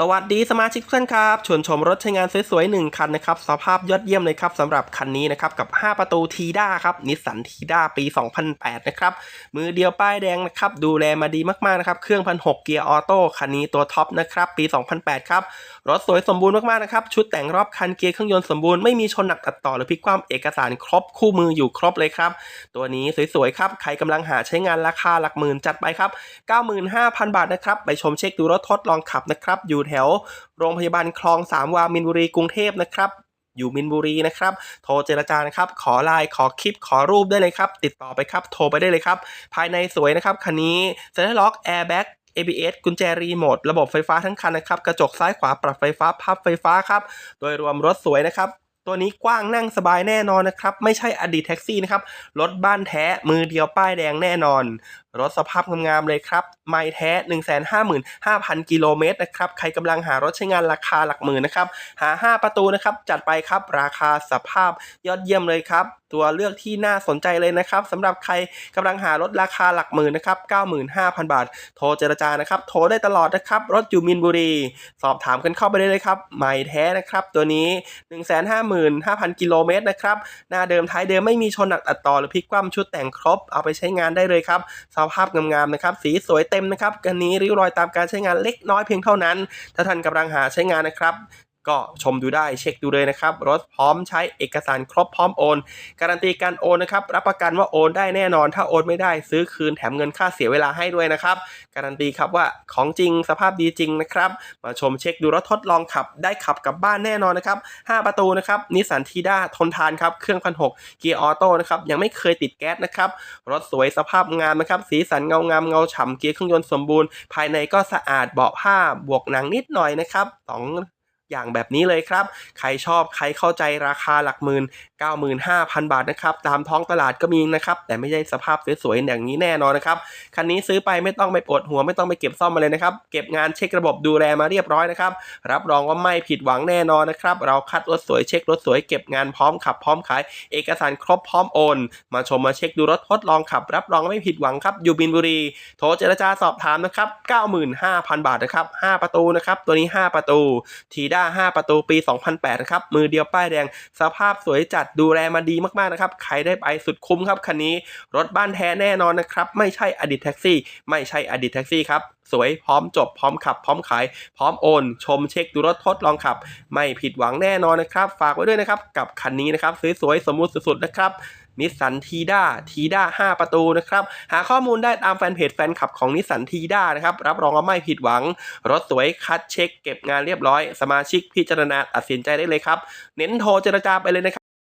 สวัสดีสมาชิกทุกท่านครับชวนชมรถใช้งานสวยๆหนึ่งคันนะครับสภาพยอดเยี่ยมเลยครับสำหรับคันนี้นะครับกับ 5 ประตูทีด้าครับนิสสันทีด้าปี 2008 นะครับมือเดียวป้ายแดงนะครับดูแลมาดีมากๆนะครับเครื่องพันหเกียร์ออโต้คันนี้ตัวท็อปนะครับปี 2008 ครับรถสวยสมบูรณ์มากๆนะครับชุดแต่งรอบคันเกียร์เครื่องยนต์สมบูรณ์ไม่มีชนหนักตัดต่อหรือพลิกคว่ำเอกสารครบคู่มืออยู่ครบเลยครับตัวนี้สวยๆครับใครกำลังหาใช้งานราคาหลักหมื่นจัดไปครับ 95,000 บาทนะครับไปชมเช็คดูรถทดลองขับนะครับอยู่แถวโรงพยาบาลคลองสามวามินบุรีกรุงเทพนะครับอยู่มินบุรีนะครับ โทรเจรจานะครับ ขอไลน์ขอคลิป ขอรูปได้เลยครับ ติดต่อไปครับ โทรไปได้เลยครับ ภายในสวยนะครับ คันนี้เซ็นทรัลล็อกแอร์แบ็ก ABS กุญแจรีโมท ระบบไฟฟ้าทั้งคันนะครับ กระจกซ้ายขวาปรับไฟฟ้า พับไฟฟ้าครับ โดยรวมรถสวยนะครับ ตัวนี้กว้างนั่งสบายแน่นอนนะครับ ไม่ใช่อดีตแท็กซี่นะครับ รถบ้านแท้มือเดียวป้ายแดงแน่นอน รถสภาพงามๆเลยครับ ไม่แท้ 155,000 กิโลเมตรนะครับ ใครกำลังหารถใช้งานราคาหลักหมื่นนะครับ หา 5 ประตูนะครับ จัดไปครับ ราคาสภาพยอดเยี่ยมเลยครับ ตัวเลือกที่น่าสนใจเลยนะครับสำหรับใครกำลังหารถราคาหลักหมื่นนะครับ95,000 บาท โทรเจรจานะครับ โทรได้ตลอดนะครับ รถอยู่มินบุรี สอบถามกันเข้าไปได้เลยครับ ใหม่แท้นะครับ ตัวนี้ 155,000 กิโลเมตรนะครับ หน้าเดิมท้ายเดิมไม่มีชนหนักตัดต่อหรือพลิกคว่ำชุดแต่งครบ เอาไปใช้งานได้เลยครับสภาพงามๆนะครับ สีสวยเต็มนะครับกันนี้ริ้วรอยตามการใช้งานเล็กน้อยเพียงเท่านั้น ถ้าท่านกำลังหาใช้งานนะครับ ก็ชมดูได้เช็คดูเลยนะครับ รถพร้อมใช้เอกสารครบพร้อมโอน การันตีการโอนนะครับ รับประกันว่าโอนได้แน่นอน ถ้าโอนไม่ได้ซื้อคืนแถมเงินค่าเสียเวลาให้ด้วยนะครับ การันตีครับว่าของจริงสภาพดีจริงนะครับ มาชมเช็คดูรถทดลองขับ ได้ขับกลับบ้านแน่นอนนะครับ 5 ประตูนะครับนิสสันทีด้าทนทานครับ เครื่องพันหกเกียร์ออโต้นะครับ ยังไม่เคยติดแก๊สนะครับ รถสวยสภาพงามนะครับ สีสันเงางามเงาฉ่ำเกียร์เครื่องยนต์สมบูรณ์ ภายในก็สะอาดเบาะผ้าบวกหนังนิดหน่อยนะครับสอง อย่างแบบนี้เลยครับ ใครชอบใครเข้าใจราคาหลักหมื่น95,000 บาทนะครับ ตามท้องตลาดก็มีนะครับ แต่ไม่ใช่สภาพสวยๆอย่างนี้แน่นอนนะครับ คันนี้ซื้อไปไม่ต้องไปปวดหัวไม่ต้องไปเก็บซ่อมมาเลยนะครับ เก็บงานเช็คระบบดูแลมาเรียบร้อยนะครับ รับรองว่าไม่ผิดหวังแน่นอนนะครับ เราคัดรถสวยเช็ครถสวยเก็บงานพร้อมขับพร้อมขาย เอกสารครบพร้อมโอน มาชมมาเช็คดูรถทดลองขับ รับรองไม่ผิดหวังครับ อยู่บินบุรี โทรเจรจาสอบถามนะครับ 95,000 บาทนะครับ 5 ประตูนะครับ ตัวนี้ 5 ประตู ทีด้า 5 ประตูปี 2008นะครับมือเดียวป้ายแดง สภาพสวยจัดดูแลมาดีมากๆนะครับใครได้ไปสุดคุ้มครับคันนี้ รถบ้านแท้แน่นอนนะครับ ไม่ใช่อดีตแท็กซี่ ไม่ใช่อดีตแท็กซี่ครับสวยพร้อมจบพร้อมขับ พร้อมขาย พร้อมโอน ชมเช็คดูรถทดลองขับ ไม่ผิดหวังแน่นอนนะครับ ฝากไว้ด้วยนะครับ กับคันนี้นะครับสวยๆสมมุติสุดๆนะครับ นิสสันทีด้าทีด้า5ประตูนะครับ หาข้อมูลได้ตามแฟนเพจแฟนคลับของนิสสันทีด้านะครับ รับรองว่าไม่ผิดหวัง รถสวยคัดเช็ค เก็บงานเรียบร้อย สมาชิกพิจารณาตัดสินใจได้เลยครับ เน้นโทรเจรจาไปเลยนะครับ